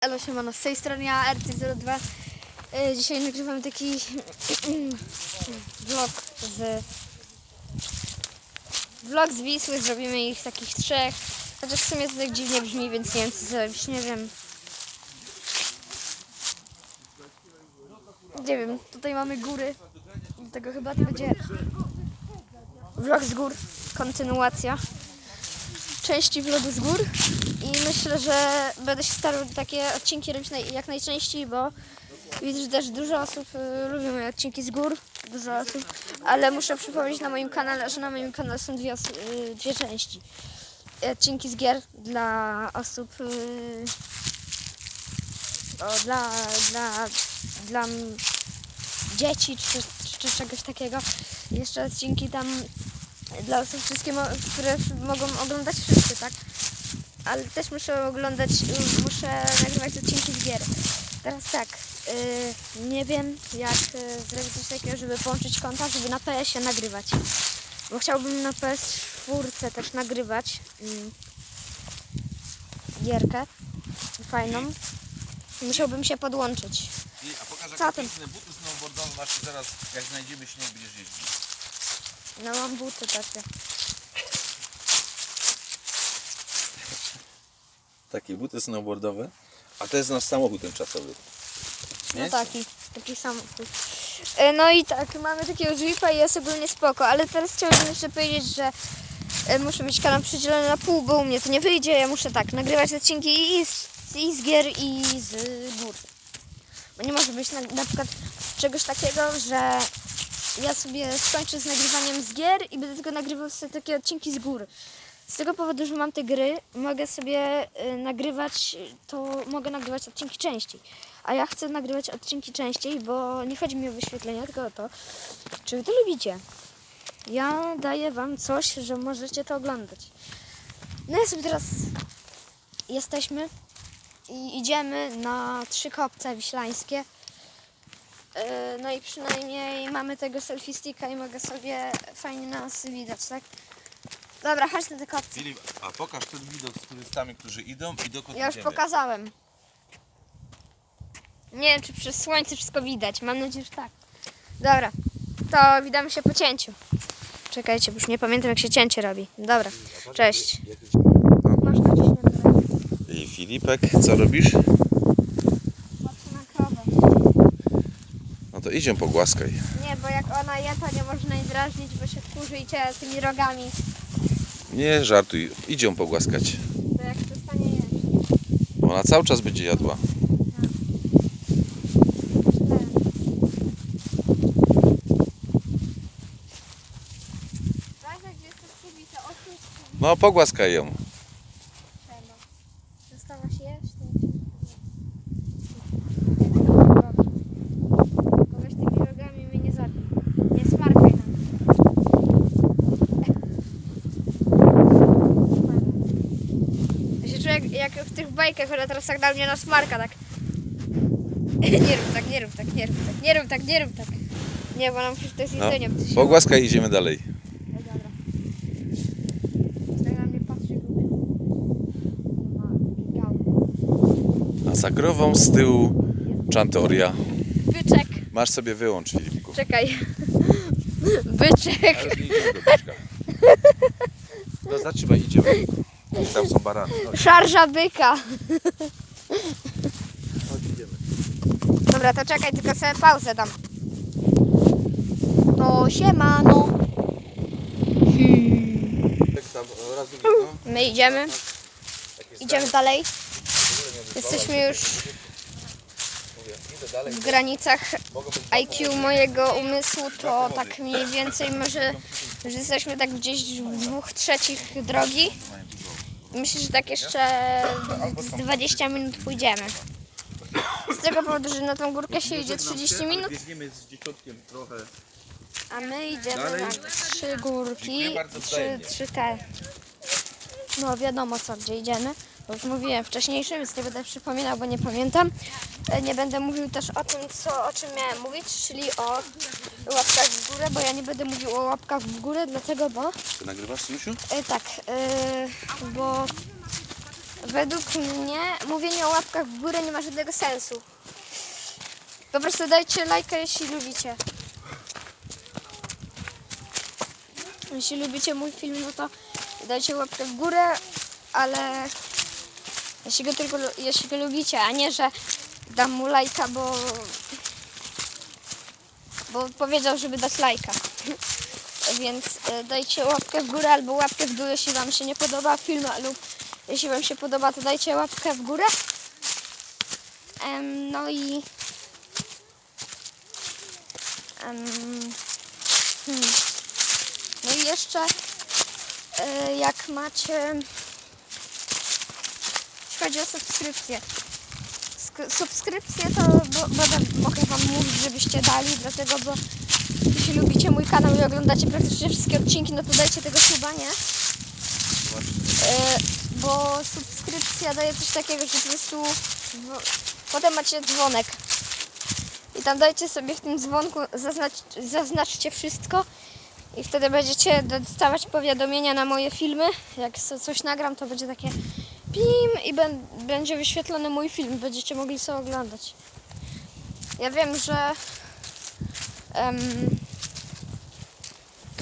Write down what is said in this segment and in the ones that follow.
Elo siemano, z tej strony ja, RC02. E, Dzisiaj nagrywamy taki vlog z vlog z Wisły, zrobimy ich takich trzech. Chociaż w sumie to tak dziwnie brzmi, więc nie wiem co zrobić, nie wiem. Nie wiem, tutaj mamy góry, dlatego chyba to będzie vlog z gór, kontynuacja części vlogu z gór i myślę, że będę się starał takie odcinki robić jak najczęściej, bo widzę, że też dużo osób y, lubi moje odcinki z gór, dużo osób, ale muszę przypomnieć na moim kanale, że na moim kanale są dwie, y, dwie części. Odcinki z gier dla osób, y, o, dla, dla, dla dzieci czy, czy, czegoś takiego. Jeszcze odcinki tam dla osób wszystkie, które mogą oglądać wszyscy, tak? Ale też muszę oglądać, y, muszę nagrywać odcinki z gier. Teraz tak, y, nie wiem jak y, zrobić coś takiego, żeby połączyć konta, żeby na PS-ie nagrywać. Bo chciałbym na PS4 też nagrywać mm, gierkę fajną. Musiałbym się podłączyć. I, a pokaż Co jakie tam? piękne buty snowboardowe masz zaraz jak znajdziemy śnieg będziesz jeździć. No mam buty takie. Takie buty snowboardowe. A to jest nasz samochód tymczasowy. No Nie? taki, taki samochód. E, No i tak, mamy takiego Jeepa i jest ogólnie spoko, ale teraz chciałabym jeszcze powiedzieć, że e, muszę mieć kanał przydzielony na pół, bo u mnie to nie wyjdzie, ja muszę tak, nagrywać odcinki i z, i z gier i z gór. Bo nie może być na, na przykład czegoś takiego, że ja sobie skończę z nagrywaniem z gier i będę tylko nagrywał sobie takie odcinki z gór. Z tego powodu, że mam te gry, mogę sobie y, nagrywać, to mogę nagrywać odcinki częściej. A ja chcę nagrywać odcinki częściej, bo nie chodzi mi o wyświetlenia, tylko o to, czy wy to lubicie. Ja daję wam coś, że możecie to oglądać. No ja sobie teraz jesteśmy i idziemy na trzy kopce wiślańskie. Yy, No i przynajmniej mamy tego selfie sticka i mogę sobie fajnie nas widać, tak? Dobra, chodź na te kopce. Filip, a pokaż ten widok z turystami, którzy idą i dokąd Ja już idziemy. pokazałem. Nie wiem, czy przez słońce wszystko widać. Mam nadzieję, że tak. Dobra, to widamy się po cięciu. Czekajcie, bo już nie pamiętam, jak się cięcie robi. Dobra, cześć. Można gdzieś nagrywać. I Filipek, co robisz? To idziemy pogłaskaj. Nie, bo jak ona je, to nie można jej drażnić, bo się wkurzy i cię tymi rogami. Nie żartuj, idziemy pogłaskać. To jak przestanie jeść. Ona cały czas będzie jadła. Skubita. Odsuń No pogłaskaj ją. trzeba. Przestałaś jeść? Kogoś tymi rogami mnie nie zabij. Nie smarkaj nam. Ja się czuję jak, w tych bajkach, ale teraz tak na mnie na smarka, tak. Nie rób tak, nie rób tak, nie rób tak, nie rób tak, nie rób tak. Nie, bo nam przecież to jest No, jedzenie. bo to się- pogłaskaj i idziemy dalej. no dobra. Tak na mnie patrzy głupio. No ma gał. A za grową z tyłu Czantoria. Byczek. Masz sobie wyłącz Filipku. Czekaj. Byczek. Ale nie idziemy do byczka. No zatrzymaj, idziemy. Tam są barany. Chodź, Szarża byka. chodź idziemy. Dobra, to czekaj, tylko sobie pauzę dam. To siemano. Jak tam raz no. My idziemy. Idziemy dalej. Jesteśmy już Mówię, idę dalej. w granicach Mogą być IQ mojego umysłu, to tak mniej więcej może, że jesteśmy tak gdzieś w dwóch trzecich drogi. Myślę, że tak jeszcze z 20 minut pójdziemy. Z tego powodu, że na tą górkę się idzie 30 minut, Biegniemy z dzieciątkiem trochę. a my idziemy na trzy górki, trzy, trzy te. No wiadomo co, gdzie idziemy. Bo już mówiłem wcześniejszym, więc nie będę przypominał, bo nie pamiętam. E, Nie będę mówił też o tym, co, o czym miałem mówić, czyli o łapkach w górę, bo ja nie będę mówił o łapkach w górę, dlatego bo Ty nagrywasz, Susiu? e, tak, e, bo według mnie mówienie o łapkach w górę nie ma żadnego sensu. Po prostu dajcie lajka, jeśli lubicie. Jeśli lubicie mój film, no to dajcie łapkę w górę, ale jeśli go tylko jeśli go lubicie, a nie, że dam mu lajka, bo bo powiedział, żeby dać lajka. Więc e, dajcie łapkę w górę albo łapkę w dół, jeśli Wam się nie podoba film, lub jeśli Wam się podoba, to dajcie łapkę w górę. Em, no i em, hmm. no i jeszcze e, jak macie chodzi o subskrypcję Sk- subskrypcję to bo, będę, mogę Wam mówić, żebyście dali, dlatego, bo jeśli lubicie mój kanał i oglądacie praktycznie wszystkie odcinki, no to dajcie tego suba, nie? E, bo subskrypcja daje coś takiego, że po prostu potem macie dzwonek. I tam dajcie sobie w tym dzwonku, zaznacz, zaznaczcie wszystko i wtedy będziecie dostawać powiadomienia na moje filmy. Jak coś nagram, to będzie takie pim i będzie wyświetlony mój film. Będziecie mogli sobie oglądać. Ja wiem, że em,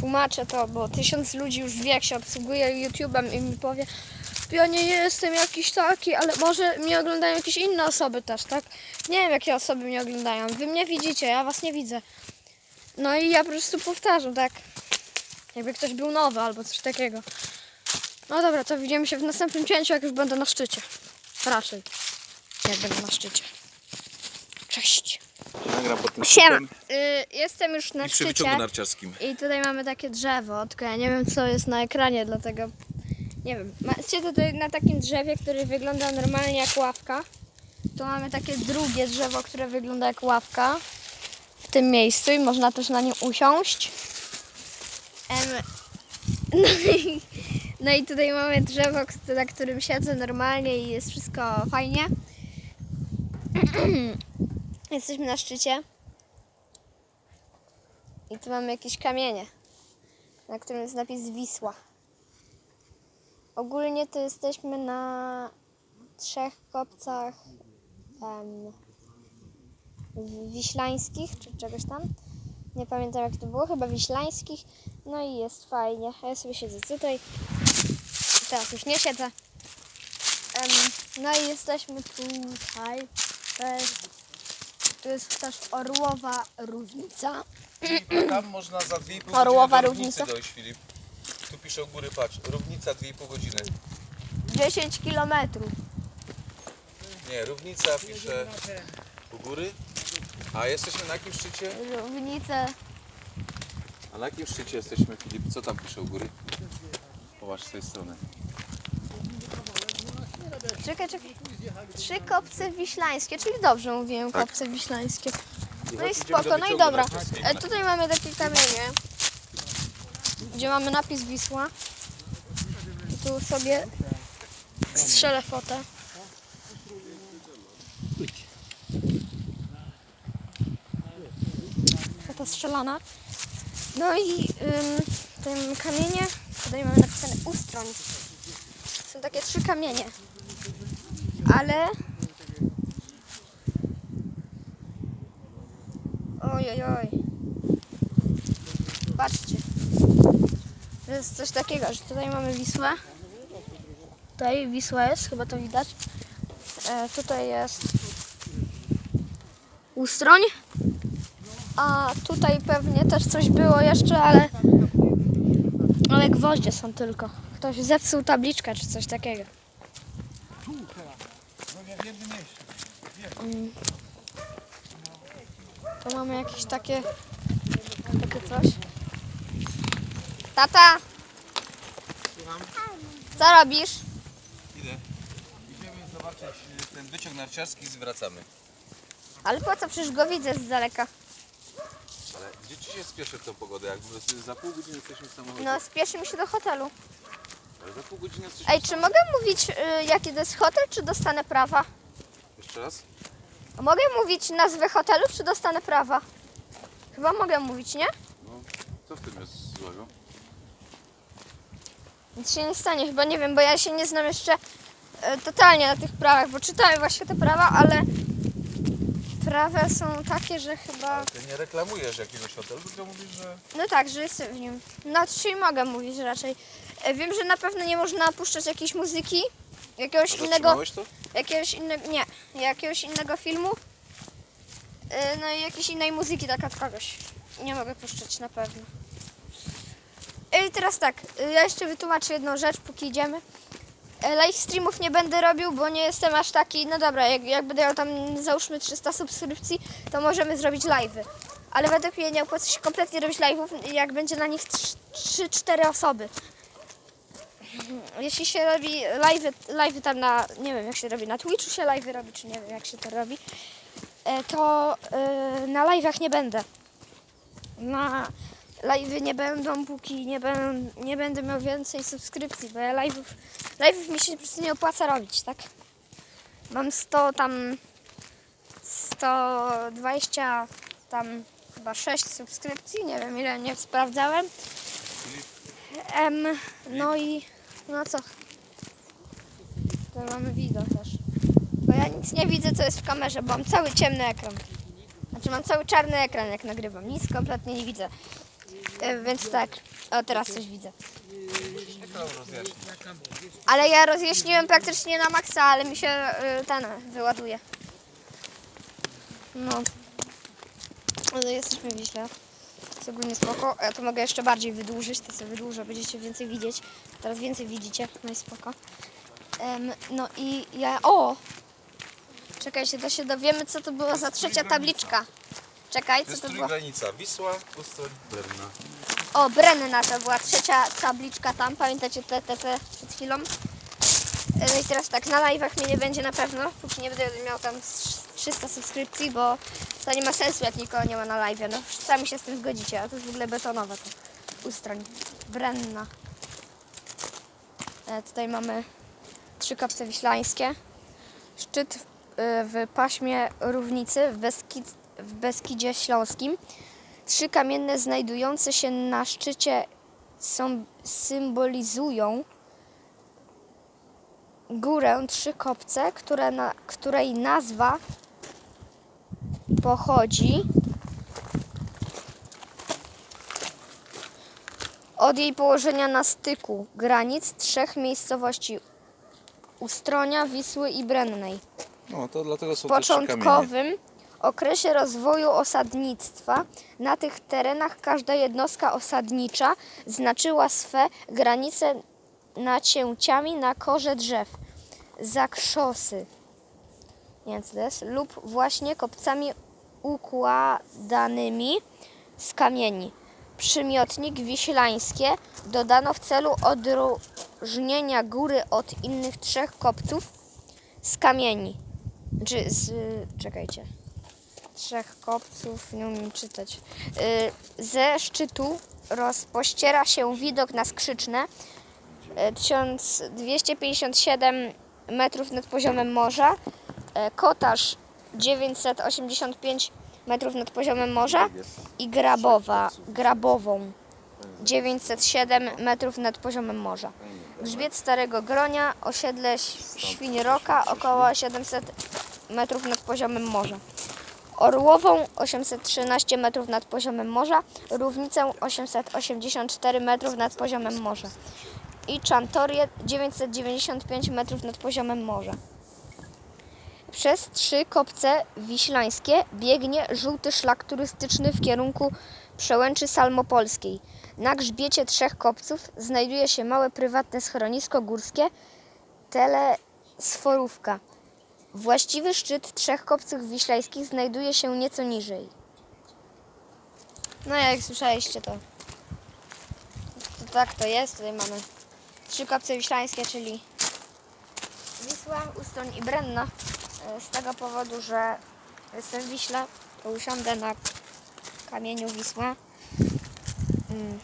tłumaczę to, bo tysiąc ludzi już wie, jak się obsługuje YouTube'em i mi powie, ja nie jestem jakiś taki, ale może mnie oglądają jakieś inne osoby też, tak? Nie wiem, jakie osoby mnie oglądają. Wy mnie widzicie, ja was nie widzę. No i ja po prostu powtarzam, tak? Jakby ktoś był nowy albo coś takiego. No dobra, to widzimy się w następnym cięciu, jak już będę na szczycie. Raczej. Jak będę na szczycie. Cześć. Nagram pod tym Siema. szczytem Y, jestem już na I przy szczycie. wyciągu narciarskim. I tutaj mamy takie drzewo, tylko ja nie wiem co jest na ekranie, dlatego nie wiem. Macie tutaj na takim drzewie, który wygląda normalnie jak ławka. Tu mamy takie drugie drzewo, które wygląda jak ławka w tym miejscu i można też na nim usiąść. Em, no, i, no i tutaj mamy drzewo, na którym siedzę normalnie i jest wszystko fajnie. Jesteśmy na szczycie. I tu mamy jakieś kamienie, na którym jest napis Wisła. Ogólnie to jesteśmy na trzech kopcach em, wiślańskich, czy czegoś tam. Nie pamiętam jak to było, chyba wiślańskich. No i jest fajnie. A ja sobie siedzę tutaj. Teraz już nie siedzę. Em, no i jesteśmy tutaj. To jest, tu jest też Orłowa Równica. Tam można za 2,5 Orłowa godziny do równicy równica. dojść, Filip. Tu pisze u góry, patrz, równica 2,5 godziny. 10 kilometrów. Nie, równica pisze u góry. A jesteśmy na jakim szczycie? Równice. A na jakim szczycie jesteśmy, Filip? Co tam pisze u góry? Popatrz z tej strony. Czekaj, czekaj. Trzy kopce wiślańskie, czyli dobrze mówiłem, Tak. kopce wiślańskie. No i Idziemy do spoko, no i dobra. E, tutaj mamy takie kamienie, gdzie mamy napis Wisła. I tu sobie strzelę fotę. Strzelana. No i ym, mamy kamienie, tutaj mamy napisane ustroń. Są takie trzy kamienie. Ale... Oj, oj, oj. Patrzcie. To jest coś takiego, że tutaj mamy Wisłę. Tutaj Wisła jest, chyba to widać. E, tutaj jest Ustroń. A tutaj pewnie też coś było jeszcze, ale ale gwoździe są tylko. Ktoś zepsuł tabliczkę czy coś takiego. Mm. To mamy jakieś takie takie coś. Tata! Co robisz? Idę. Idziemy zobaczyć y, ten wyciąg narciarski i zwracamy. Ale po co? Przecież go widzę z daleka. Ale gdzie ci się spieszy w tą pogodę? Jak za pół godziny jesteśmy w samochodzie. No, spieszy mi się do hotelu. Ale za pół godziny jesteśmy Ej, czy mogę mówić, y, jaki to jest hotel, czy dostanę prawa? Jeszcze raz? Mogę mówić nazwę hotelu, czy dostanę prawa? Chyba mogę mówić, nie? No, co w tym jest złego? Nic się nie stanie, chyba nie wiem, bo ja się nie znam jeszcze e, totalnie na tych prawach, bo czytałem właśnie te prawa, ale prawa są takie, że chyba... Ale ty nie reklamujesz jakiegoś hotelu, tylko mówisz, że... No tak, że jestem w nim. No czyli mogę mówić raczej. E, Wiem, że na pewno nie można puszczać jakiejś muzyki, jakiegoś A innego, zatrzymałeś to? jakiegoś innego, nie, jakiegoś innego filmu. E, No i jakiejś innej muzyki tak od kogoś. Nie mogę puszczać na pewno. E, I teraz tak, e, ja jeszcze wytłumaczę jedną rzecz, póki idziemy. E, Live streamów nie będę robił, bo nie jestem aż taki, no dobra, jak, jak będę miał tam załóżmy 300 subskrypcji, to możemy zrobić live'y. Ale według mnie nie opłaca się kompletnie robić live'ów, jak będzie na nich 3-4 osoby. Jeśli się robi live'y, live'y tam na, nie wiem jak się robi, na Twitchu się live'y robi, czy nie wiem jak się to robi, e, to e, na live'ach nie będę. Na live'y nie będą, póki nie, będę, nie będę miał więcej subskrypcji, bo ja live'ów, live'ów mi się po prostu nie opłaca robić, tak? Mam 100 tam 120 tam chyba 6 subskrypcji, nie wiem ile nie sprawdzałem. Em, no i no co? To mamy wideo też. Bo ja nic nie widzę co jest w kamerze, bo mam cały ciemny ekran. Znaczy mam cały czarny ekran jak nagrywam. Nic kompletnie nie widzę. E, więc tak. O teraz coś widzę. Ale ja rozjaśniłem praktycznie na maksa, ale mi się y, ten wyładuje. No. Ale jesteśmy w Wiśle. Jest ogólnie spoko. Ja to mogę jeszcze bardziej wydłużyć, to sobie wydłużę, będziecie więcej widzieć. Teraz więcej widzicie, no i spoko. Em, no i ja... O! Czekajcie, to się dowiemy, co to była za trzecia tabliczka. Czekaj, To co to było? granica Wisła, Ustoń, Berna. O, Brenna to była trzecia tabliczka tam, pamiętacie te, te, te przed chwilą? No i teraz tak, na live'ach mnie nie będzie na pewno, póki nie będę miał tam z 300 subskrypcji, bo to nie ma sensu, jak nikogo nie ma na live. No, sami się z tym zgodzicie, a to jest w ogóle betonowe to ustroń. Brenna. E, tutaj mamy trzy kapce wiślańskie. Szczyt w, e, w paśmie Równicy w, Beskid, w Beskidzie Śląskim. Trzy kamienne znajdujące się na szczycie są, symbolizują górę Trzy Kopce, które na, której nazwa pochodzi od jej położenia na styku granic trzech miejscowości Ustronia, Wisły i Brennej. No, to dlatego są W początkowym okresie rozwoju osadnictwa na tych terenach każda jednostka osadnicza znaczyła swe granice nacięciami na korze drzew, zakrzosy nie wiem co to jest, lub właśnie kopcami układanymi z kamieni. Przymiotnik wiślańskie dodano w celu odróżnienia góry od innych trzech kopców z kamieni. Czy z. Czekajcie. Trzech kopców, nie umiem czytać. Y, Ze szczytu rozpościera się widok na skrzyczne. y, 1257 metrów nad poziomem morza. y, Kotarz 985 metrów nad poziomem morza i Grabowa, Grabową 907 metrów nad poziomem morza. Grzbiet Starego Gronia, osiedle Świniroka około 700 metrów nad poziomem morza. Orłową 813 metrów nad poziomem morza, Równicę 884 metrów nad poziomem morza i Czantorię 995 metrów nad poziomem morza. Przez trzy kopce wiślańskie biegnie żółty szlak turystyczny w kierunku przełęczy salmopolskiej. Na grzbiecie trzech kopców znajduje się małe prywatne schronisko górskie Telesforówka. Właściwy szczyt trzech kopców wiślańskich znajduje się nieco niżej. No jak słyszeliście to, to tak to jest. Tutaj mamy trzy kopce wiślańskie, czyli Wisła, Ustoń i Brenna. E, Z tego powodu, że jestem w Wiśle, to usiądę na kamieniu Wisła. Mm.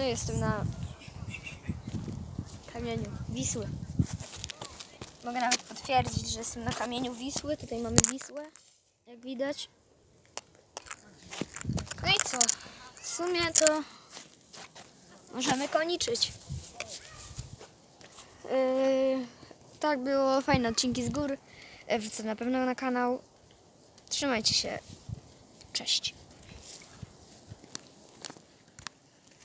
No jestem na kamieniu Wisły. Mogę nawet potwierdzić, że jestem na kamieniu Wisły. Tutaj mamy Wisłę, jak widać. No i co? W sumie to możemy koniczyć. Yy, tak było, fajne odcinki z gór. Yy, Wrócę na pewno na kanał. Trzymajcie się. Cześć.